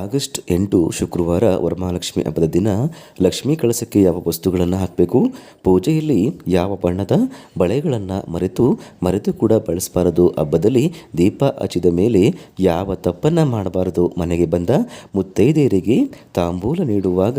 August ಎಂಟು ಶುಕ್ರವಾರ ವರಮಹಾಲಕ್ಷ್ಮಿ ಹಬ್ಬದ ದಿನ ಲಕ್ಷ್ಮೀ ಕಳಸಕ್ಕೆ ಯಾವ ವಸ್ತುಗಳನ್ನು ಹಾಕಬೇಕು? ಪೂಜೆಯಲ್ಲಿ ಯಾವ ಬಣ್ಣದ ಬಳೆಗಳನ್ನು ಮರೆತು ಮರೆತು ಕೂಡ ಬಳಸಬಾರದು? ಹಬ್ಬದಲ್ಲಿ ದೀಪ ಹಚ್ಚಿದ ಮೇಲೆ ಯಾವ ತಪ್ಪನ್ನು ಮಾಡಬಾರದು? ಮನೆಗೆ ಬಂದ ಮುತ್ತೈದೆಯರಿಗೆ ತಾಂಬೂಲ ನೀಡುವಾಗ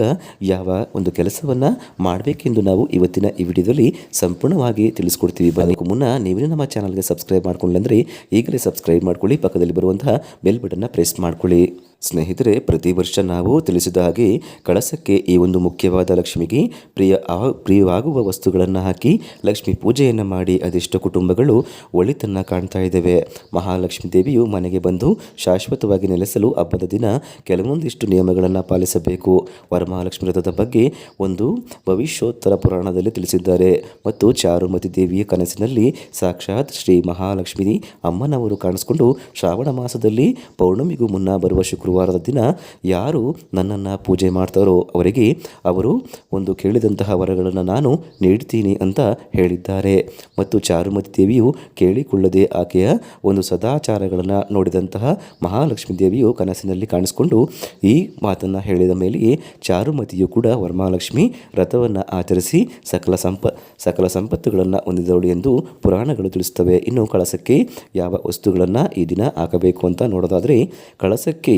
ಯಾವ ಒಂದು ಕೆಲಸವನ್ನು ಮಾಡಬೇಕೆಂದು ನಾವು ಇವತ್ತಿನ ಈ ವಿಡಿಯೋದಲ್ಲಿ ಸಂಪೂರ್ಣವಾಗಿ ತಿಳಿಸ್ಕೊಡ್ತೀವಿ. ಬರೋಕ್ಕೂ ಮುನ್ನ ನೀವೇ ನಮ್ಮ ಚಾನಲ್ಗೆ ಸಬ್ಸ್ಕ್ರೈಬ್ ಮಾಡ್ಕೊಳ್ಳಿ ಅಂದರೆ ಈಗಲೇ ಸಬ್ಸ್ಕ್ರೈಬ್ ಮಾಡ್ಕೊಳ್ಳಿ. ಪಕ್ಕದಲ್ಲಿ ಬರುವಂತಹ ಬೆಲ್ ಬಟನ್ನ ಪ್ರೆಸ್ ಮಾಡ್ಕೊಳ್ಳಿ. ಸ್ನೇಹಿತರೆ, ಪ್ರತಿ ವರ್ಷ ನಾವು ತಿಳಿಸಿದ ಹಾಗೆ ಕಳಸಕ್ಕೆ ಈ ಒಂದು ಮುಖ್ಯವಾದ ಲಕ್ಷ್ಮಿಗೆ ಪ್ರಿಯ ಪ್ರಿಯವಾಗುವ ವಸ್ತುಗಳನ್ನು ಹಾಕಿ ಲಕ್ಷ್ಮಿ ಪೂಜೆಯನ್ನು ಮಾಡಿ ಅದೆಷ್ಟೋ ಕುಟುಂಬಗಳು ಒಳಿತನ್ನು ಕಾಣ್ತಾ ಇದ್ದೇವೆ. ಮಹಾಲಕ್ಷ್ಮಿ ದೇವಿಯು ಮನೆಗೆ ಬಂದು ಶಾಶ್ವತವಾಗಿ ನೆಲೆಸಲು ಹಬ್ಬದ ದಿನ ಕೆಲವೊಂದಿಷ್ಟು ನಿಯಮಗಳನ್ನು ಪಾಲಿಸಬೇಕು. ವರಮಹಾಲಕ್ಷ್ಮಿ ವ್ರತದ ಬಗ್ಗೆ ಒಂದು ಭವಿಷ್ಯೋತ್ತರ ಪುರಾಣದಲ್ಲಿ ತಿಳಿಸಿದ್ದಾರೆ. ಮತ್ತು ಚಾರುಮತಿ ದೇವಿಯ ಕನಸಿನಲ್ಲಿ ಸಾಕ್ಷಾತ್ ಶ್ರೀ ಮಹಾಲಕ್ಷ್ಮಿ ಅಮ್ಮನವರು ಕಾಣಿಸಿಕೊಂಡು ಶ್ರಾವಣ ಮಾಸದಲ್ಲಿ ಪೌರ್ಣಮಿಗೂ ಮುನ್ನ ಬರುವ ಶುಕ್ರವಾರದ ದಿನ ಯಾರು ನನ್ನನ್ನು ಪೂಜೆ ಮಾಡ್ತಾರೋ ಅವರಿಗೆ ಅವರು ಒಂದು ಕೇಳಿದಂತಹ ವರಗಳನ್ನು ನಾನು ನೀಡ್ತೀನಿ ಅಂತ ಹೇಳಿದ್ದಾರೆ. ಮತ್ತು ಚಾರುಮತಿ ದೇವಿಯು ಕೇಳಿಕೊಳ್ಳದೆ ಆಕೆಯ ಒಂದು ಸದಾಚಾರಗಳನ್ನು ನೋಡಿದಂತಹ ಮಹಾಲಕ್ಷ್ಮೀ ದೇವಿಯು ಕನಸಿನಲ್ಲಿ ಕಾಣಿಸಿಕೊಂಡು ಈ ಮಾತನ್ನು ಹೇಳಿದ ಮೇಲೆಯೇ ಚಾರುಮತಿಯು ಕೂಡ ವರಮಹಾಲಕ್ಷ್ಮಿ ವ್ರತವನ್ನು ಆಚರಿಸಿ ಸಕಲ ಸಂಪ, ಸಕಲ ಸಂಪತ್ತುಗಳನ್ನು ಹೊಂದಿದವಳು ಎಂದು ಪುರಾಣಗಳು ತಿಳಿಸುತ್ತವೆ. ಇನ್ನು ಕಳಸಕ್ಕೆ ಯಾವ ವಸ್ತುಗಳನ್ನು ಈ ದಿನ ಹಾಕಬೇಕು ಅಂತ ನೋಡೋದಾದರೆ ಕಳಸಕ್ಕೆ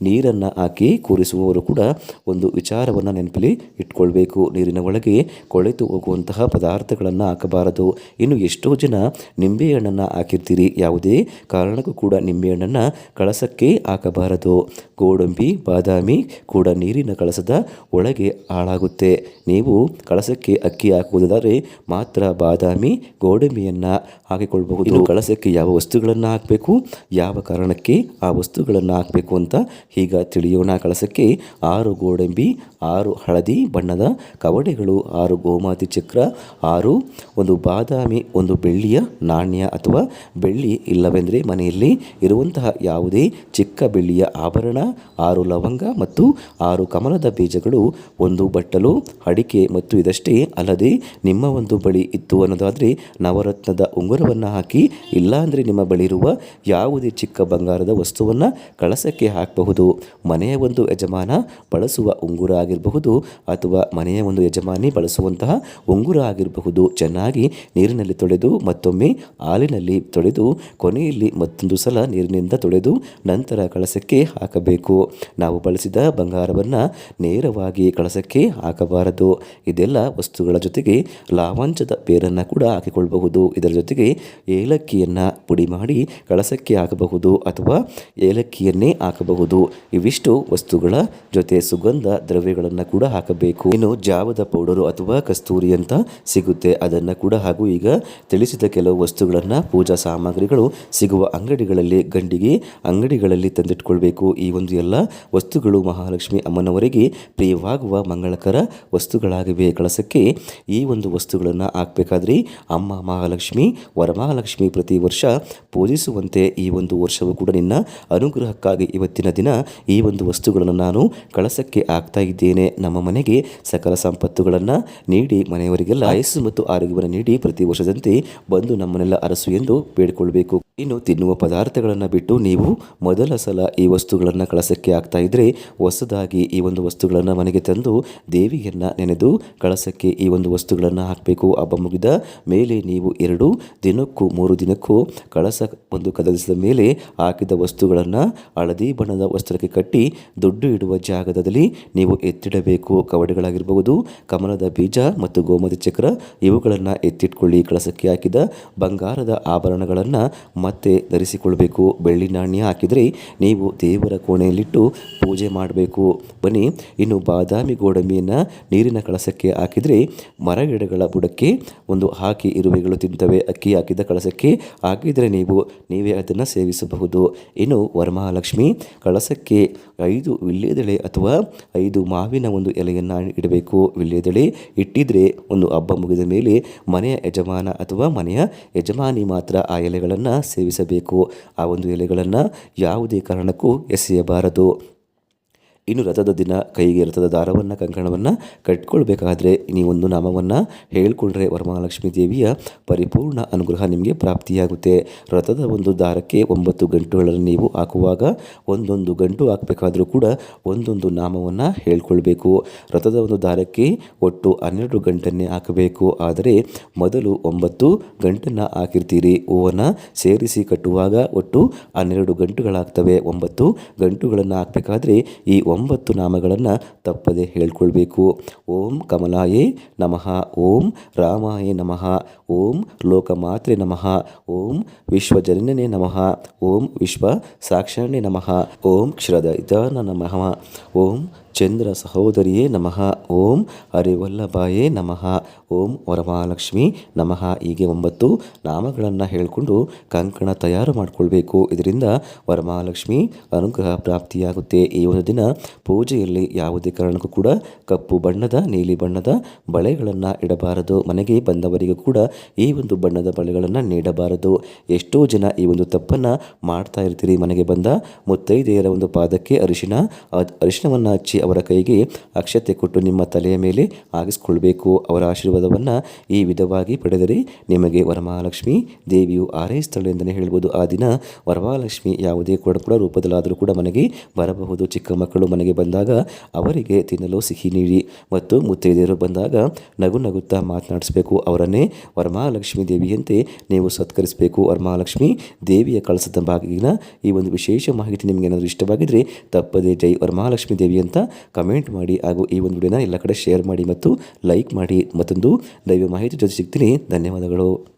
ನೀರನ್ನು ಹಾಕಿ ಕೂರಿಸುವವರು ಕೂಡ ಒಂದು ವಿಚಾರವನ್ನು ನೆನಪಲ್ಲಿ ಇಟ್ಕೊಳ್ಬೇಕು. ನೀರಿನ ಒಳಗೆ ಕೊಳೆತು ಹೋಗುವಂತಹ ಪದಾರ್ಥಗಳನ್ನು ಹಾಕಬಾರದು. ಇನ್ನು ಎಷ್ಟೋ ಜನ ನಿಂಬೆಹಣ್ಣನ್ನು ಹಾಕಿರ್ತೀರಿ. ಯಾವುದೇ ಕಾರಣಕ್ಕೂ ಕೂಡ ನಿಂಬೆಹಣ್ಣನ್ನು ಕಳಸಕ್ಕೆ ಹಾಕಬಾರದು. ಗೋಡಂಬಿ, ಬಾದಾಮಿ ಕೂಡ ನೀರಿನ ಕಳಸದ ಒಳಗೆ ಹಾಳಾಗುತ್ತೆ. ನೀವು ಕಳಸಕ್ಕೆ ಅಕ್ಕಿ ಹಾಕುವುದಾದರೆ ಮಾತ್ರ ಬಾದಾಮಿ, ಗೋಡಂಬಿಯನ್ನು ಹಾಕಿಕೊಳ್ಬಹುದು. ಕಳಸಕ್ಕೆ ಯಾವ ವಸ್ತುಗಳನ್ನು ಹಾಕಬೇಕು, ಯಾವ ಕಾರಣಕ್ಕೆ ಆ ವಸ್ತುಗಳನ್ನು ಹಾಕಬೇಕು ಅಂತ ಈಗ ತಿಳಿಯೋಣ. ಕಳಸಕ್ಕೆ ಆರು ಗೋಡಂಬಿ, ಆರು ಹಳದಿ ಬಣ್ಣದ ಕವಡೆಗಳು, ಆರು ಗೋಮಾತಿ ಚಕ್ರ, ಆರು ಒಂದು ಬಾದಾಮಿ, ಒಂದು ಬೆಳ್ಳಿಯ ನಾಣ್ಯ ಅಥವಾ ಬೆಳ್ಳಿ ಇಲ್ಲವೆಂದರೆ ಮನೆಯಲ್ಲಿ ಇರುವಂತಹ ಯಾವುದೇ ಚಿಕ್ಕ ಬೆಳ್ಳಿಯ ಆಭರಣ, ಆರು ಲವಂಗ ಮತ್ತು ಆರು ಕಮಲದ ಬೀಜಗಳು ಒಂದು ಬಟ್ಟಲು, ಅಡಿಕೆ ಮತ್ತು ಇದಷ್ಟೇ ಅಲ್ಲದೆ ನಿಮ್ಮ ಒಂದು ಬಳಿ ಇತ್ತು ಅನ್ನೋದಾದರೆ ನವರತ್ನದ ಉಂಗುರವನ್ನು ಹಾಕಿ, ಇಲ್ಲಾಂದರೆ ನಿಮ್ಮ ಬಳಿ ಇರುವ ಯಾವುದೇ ಚಿಕ್ಕ ಬಂಗಾರದ ವಸ್ತುವನ್ನು ಕಳಸಕ್ಕೆ ಹಾಕಬಹುದು. ಮನೆಯ ಒಂದು ಯಜಮಾನ ಬಳಸುವ ಉಂಗುರ ಆಗಿರಬಹುದು ಅಥವಾ ಮನೆಯ ಒಂದು ಯಜಮಾನಿ ಬಳಸುವಂತಹ ಉಂಗುರ ಆಗಿರಬಹುದು ಚೆನ್ನಾಗಿ ನೀರಿನಲ್ಲಿ ತೊಳೆದು ಮತ್ತೊಮ್ಮೆ ಹಾಲಿನಲ್ಲಿ ತೊಳೆದು ಕೊನೆಯಲ್ಲಿ ಮತ್ತೊಂದು ಸಲ ನೀರಿನಿಂದ ತೊಳೆದು ನಂತರ ಕಳಸಕ್ಕೆ ಹಾಕಬೇಕು. ನಾವು ಬಳಸಿದ ಬಂಗಾರವನ್ನು ನೇರವಾಗಿ ಕಳಸಕ್ಕೆ ಹಾಕಬಾರದು. ಇದೆಲ್ಲ ವಸ್ತುಗಳ ಜೊತೆಗೆ ಲಾವಂಚದ ಬೇರನ್ನು ಕೂಡ ಹಾಕಿಕೊಳ್ಳಬಹುದು. ಇದರ ಜೊತೆಗೆ ಏಲಕ್ಕಿಯನ್ನು ಪುಡಿ ಮಾಡಿ ಕಳಸಕ್ಕೆ ಹಾಕಬಹುದು ಅಥವಾ ಏಲಕ್ಕಿಯನ್ನೇ ಹಾಕಬಹುದು. ಇವಿಷ್ಟು ವಸ್ತುಗಳ ಜೊತೆ ಸುಗಂಧ ದ್ರವ್ಯಗಳನ್ನು ಕೂಡ ಹಾಕಬೇಕು. ಇನ್ನು ಜಾವದ ಪೌಡರು ಅಥವಾ ಕಸ್ತೂರಿ ಅಂತ ಸಿಗುತ್ತೆ. ಅದನ್ನು ಕೂಡ ಹಾಗೂ ಈಗ ತಿಳಿಸಿದ ಕೆಲವು ವಸ್ತುಗಳನ್ನು ಪೂಜಾ ಸಾಮಗ್ರಿಗಳು ಸಿಗುವ ಅಂಗಡಿಗಳಲ್ಲಿ, ಗಂಡಿಗೆ ಅಂಗಡಿಗಳಲ್ಲಿ ತಂದಿಟ್ಕೊಳ್ಬೇಕು. ಈ ಒಂದು ಎಲ್ಲ ವಸ್ತುಗಳು ಮಹಾಲಕ್ಷ್ಮಿ ಅಮ್ಮನವರಿಗೆ ಪ್ರಿಯವಾಗುವ ಮಂಗಳಕರ ವಸ್ತುಗಳಾಗಿವೆ. ಕಳಸಕ್ಕೆ ಈ ಒಂದು ವಸ್ತುಗಳನ್ನು ಹಾಕಬೇಕಾದ್ರೆ ಅಮ್ಮ ಮಹಾಲಕ್ಷ್ಮಿ ವರಮಹಾಲಕ್ಷ್ಮಿ ಪ್ರತಿ ವರ್ಷ ಪೂಜಿಸುವಂತೆ ಈ ಒಂದು ವರ್ಷವೂ ಕೂಡ ನಿನ್ನ ಅನುಗ್ರಹಕ್ಕಾಗಿ ಇವತ್ತಿನ ದಿನ ಈ ಒಂದು ವಸ್ತುಗಳನ್ನು ನಾನು ಕಳಸಕ್ಕೆ ಆಗ್ತಾ ಇದ್ದೇನೆ. ನಮ್ಮ ಮನೆಗೆ ಸಕಲ ಸಂಪತ್ತುಗಳನ್ನು ನೀಡಿ ಮನೆಯವರಿಗೆಲ್ಲ ಆಯಸ್ಸು ಮತ್ತು ಆರೋಗ್ಯವನ್ನು ನೀಡಿ ಪ್ರತಿ ವರ್ಷದಂತೆ ಬಂದು ನಮ್ಮನ್ನೆಲ್ಲ ಅರಸು ಎಂದು ಬೇಡಿಕೊಳ್ಳಬೇಕು. ಇನ್ನು ತಿನ್ನುವ ಪದಾರ್ಥಗಳನ್ನು ಬಿಟ್ಟು ನೀವು ಮೊದಲ ಸಲ ಈ ವಸ್ತುಗಳನ್ನು ಕಳಸಕ್ಕೆ ಆಗ್ತಾ ಇದ್ದರೆ ಹೊಸದಾಗಿ ಈ ಒಂದು ವಸ್ತುಗಳನ್ನು ಮನೆಗೆ ತಂದು ದೇವಿಯನ್ನು ನೆನೆದು ಕಳಸಕ್ಕೆ ಈ ಒಂದು ವಸ್ತುಗಳನ್ನು ಹಾಕಬೇಕು. ಹಬ್ಬ ಮುಗಿದ ಮೇಲೆ ನೀವು ಎರಡು ದಿನಕ್ಕೂ ಮೂರು ದಿನಕ್ಕೂ ಕಳಸ ಒಂದು ಕದಲಿಸಿದ ಮೇಲೆ ಹಾಕಿದ ವಸ್ತುಗಳನ್ನು ಹಳದಿ ಬಣ್ಣದ ವಸ್ತ್ರಕ್ಕೆ ಕಟ್ಟಿ ದುಡ್ಡು ಇಡುವ ಜಾಗದಲ್ಲಿ ನೀವು ಎತ್ತಿಡಬೇಕು. ಕವಡೆಗಳಾಗಿರಬಹುದು, ಕಮಲದ ಬೀಜ ಮತ್ತು ಗೋಮತಿ ಚಕ್ರ, ಇವುಗಳನ್ನು ಎತ್ತಿಟ್ಕೊಳ್ಳಿ. ಕಳಸಕ್ಕೆ ಹಾಕಿದ ಬಂಗಾರದ ಆಭರಣಗಳನ್ನು ಮತ್ತೆ ಧರಿಸಿಕೊಳ್ಬೇಕು. ಬೆಳ್ಳಿ ನಾಣ್ಯ ಹಾಕಿದರೆ ನೀವು ದೇವರ ಕೋಣೆಯಲ್ಲಿಟ್ಟು ಪೂಜೆ ಮಾಡಬೇಕು. ಬನ್ನಿ, ಇನ್ನು ಬಾದಾಮಿ ಗೋಡಂಬಿಯನ್ನು ನೀರಿನ ಕಳಸಕ್ಕೆ ಹಾಕಿದರೆ ಮರಗಿಡಗಳ ಬುಡಕ್ಕೆ ಒಂದು ಹಾಕಿ ಇರುವೆಗಳು ತಿಂತವೆ. ಅಕ್ಕಿ ಹಾಕಿದ ಕಳಸಕ್ಕೆ ಹಾಕಿದರೆ ನೀವು, ನೀವೇ ಅದನ್ನು ಸೇವಿಸಬಹುದು. ಇನ್ನು ವರಮಹಾಲಕ್ಷ್ಮಿ ಕಳಸಕ್ಕೆ ಐದು ವಿಲ್ಲೆದಳೆ ಅಥವಾ ಐದು ಮಾವಿನ ಒಂದು ಎಲೆಯನ್ನು ಇಡಬೇಕು. ವಿಲ್ಲೆದಳೆ ಇಟ್ಟಿದ್ರೆ ಒಂದು ಹಬ್ಬ ಮುಗಿದ ಮೇಲೆ ಮನೆಯ ಯಜಮಾನ ಅಥವಾ ಮನೆಯ ಯಜಮಾನಿ ಮಾತ್ರ ಆ ಎಲೆಗಳನ್ನು ಸೇವಿಸಬೇಕು. ಆ ಒಂದು ಎಲೆಗಳನ್ನು ಯಾವುದೇ ಕಾರಣಕ್ಕೂ ಎಸೆಯಬಾರದು. ಇನ್ನು ರಥದ ದಿನ ಕೈಗೆ ರಥದ ದಾರವನ್ನು, ಕಂಕಣವನ್ನು ಕಟ್ಕೊಳ್ಬೇಕಾದ್ರೆ ನೀವೊಂದು ನಾಮವನ್ನು ಹೇಳಿಕೊಂಡ್ರೆ ವರಮಹಾಲಕ್ಷ್ಮಿ ದೇವಿಯ ಪರಿಪೂರ್ಣ ಅನುಗ್ರಹ ನಿಮಗೆ ಪ್ರಾಪ್ತಿಯಾಗುತ್ತೆ. ರಥದ ಒಂದು ದಾರಕ್ಕೆ ಒಂಬತ್ತು ಗಂಟುಗಳನ್ನು ನೀವು ಹಾಕುವಾಗ ಒಂದೊಂದು ಗಂಟು ಹಾಕಬೇಕಾದರೂ ಕೂಡ ಒಂದೊಂದು ನಾಮವನ್ನು ಹೇಳ್ಕೊಳ್ಬೇಕು. ರಥದ ಒಂದು ದಾರಕ್ಕೆ ಒಟ್ಟು ಹನ್ನೆರಡು ಗಂಟನ್ನೇ ಹಾಕಬೇಕು. ಆದರೆ ಮೊದಲು ಒಂಬತ್ತು ಗಂಟನ್ನು ಹಾಕಿರ್ತೀರಿ. ಹೂವನ್ನು ಸೇರಿಸಿ ಕಟ್ಟುವಾಗ ಒಟ್ಟು ಹನ್ನೆರಡು ಗಂಟುಗಳಾಗ್ತವೆ. ಒಂಬತ್ತು ಗಂಟುಗಳನ್ನು ಹಾಕಬೇಕಾದ್ರೆ ಈ ನಾಮಗಳನ್ನು ತಪ್ಪದೆ ಹೇಳ್ಕೊಳ್ಬೇಕು. ಓಂ ಕಮಲಾಯೇ ನಮಃ. ಓಂ ರಾಮಾಯೇ ನಮಃ. ಓಂ ಲೋಕಮಾತ್ರೆ ನಮಃ. ಓಂ ವಿಶ್ವಜನನೇ ನಮಃ. ಓಂ ವಿಶ್ವ ಸಾಕ್ಷಾಣೆ ನಮಃ. ಓಂ ಶ್ರದ ನಮಃ. ಓಂ ಚಂದ್ರ ಸಹೋದರಿಯೇ ನಮಃ. ಓಂ ಅರಿವಲ್ಲಭಾಯೇ ನಮಃ. ಓಂ ವರಮಹಾಲಕ್ಷ್ಮಿ ನಮಃ. ಹೀಗೆ ಒಂಬತ್ತು ನಾಮಗಳನ್ನು ಹೇಳಿಕೊಂಡು ಕಂಕಣ ತಯಾರು ಮಾಡಿಕೊಳ್ಬೇಕು. ಇದರಿಂದ ವರಮಹಾಲಕ್ಷ್ಮಿ ಅನುಗ್ರಹ ಪ್ರಾಪ್ತಿಯಾಗುತ್ತೆ. ಈ ಒಂದು ದಿನ ಪೂಜೆಯಲ್ಲಿ ಯಾವುದೇ ಕಾರಣಕ್ಕೂ ಕೂಡ ಕಪ್ಪು ಬಣ್ಣದ, ನೀಲಿ ಬಣ್ಣದ ಬಳೆಗಳನ್ನು ಇಡಬಾರದು. ಮನೆಗೆ ಬಂದವರಿಗೂ ಕೂಡ ಈ ಒಂದು ಬಣ್ಣದ ಬಳೆಗಳನ್ನು ನೀಡಬಾರದು. ಎಷ್ಟೋ ಜನ ಈ ಒಂದು ತಪ್ಪನ್ನು ಮಾಡ್ತಾ ಇರ್ತೀರಿ ಮನೆಗೆ ಬಂದ ಮುತ್ತೈದೆಯರ ಒಂದು ಪಾದಕ್ಕೆ ಅರಿಶಿನ ಅರಿಶಿನವನ್ನು ಹಚ್ಚಿ ಅವರ ಕೈಗೆ ಅಕ್ಷತೆ ಕೊಟ್ಟು ನಿಮ್ಮ ತಲೆಯ ಮೇಲೆ ಆಗಿಸಿಕೊಳ್ಬೇಕು ಅವರ ಆಶೀರ್ವಾದವನ್ನು ಈ ವಿಧವಾಗಿ ಪಡೆದರೆ ನಿಮಗೆ ವರಮಹಾಲಕ್ಷ್ಮಿ ದೇವಿಯು ಆರೈಸ್ತಾಳೆ ಅಂತಲೇ ಹೇಳ್ಬೋದು. ಆ ದಿನ ವರಮಹಾಲಕ್ಷ್ಮಿ ಯಾವುದೇ ಕೂಡ ಕೂಡ ರೂಪದಲ್ಲಾದರೂ ಕೂಡ ಮನೆಗೆ ಬರಬಹುದು. ಚಿಕ್ಕ ಮಕ್ಕಳು ಮನೆಗೆ ಬಂದಾಗ ಅವರಿಗೆ ತಿನ್ನಲು ಸಿಹಿ ನೀಡಿ ಮತ್ತು ಮುತ್ತೈದೆಯರು ಬಂದಾಗ ನಗು ನಗುತ್ತಾ ಮಾತನಾಡಿಸಬೇಕು. ಅವರನ್ನೇ ವರಮಹಾಲಕ್ಷ್ಮಿ ದೇವಿಯಂತೆ ನೀವು ಸತ್ಕರಿಸಬೇಕು. ವರಮಹಾಲಕ್ಷ್ಮಿ ದೇವಿಯ ಕಳಸದ ಬಾಗಿನ ಈ ಒಂದು ವಿಶೇಷ ಮಾಹಿತಿ ನಿಮಗೇನಾದರೂ ಇಷ್ಟವಾಗಿದ್ದರೆ ತಪ್ಪದೇ ಜೈ ವರಮಹಾಲಕ್ಷ್ಮಿ ದೇವಿ ಅಂತ ಕಮೆಂಟ್ ಮಾಡಿ ಹಾಗೂ ಈ ಒಂದು ವಿಡಿಯೋನ ಎಲ್ಲ ಕಡೆ ಶೇರ್ ಮಾಡಿ ಮತ್ತು ಲೈಕ್ ಮಾಡಿ ಮತ್ತೊಂದು ದೈವ ಮಾಹಿತಿ ಜೊತೆ ಸಿಗ್ತೀನಿ. ಧನ್ಯವಾದಗಳು.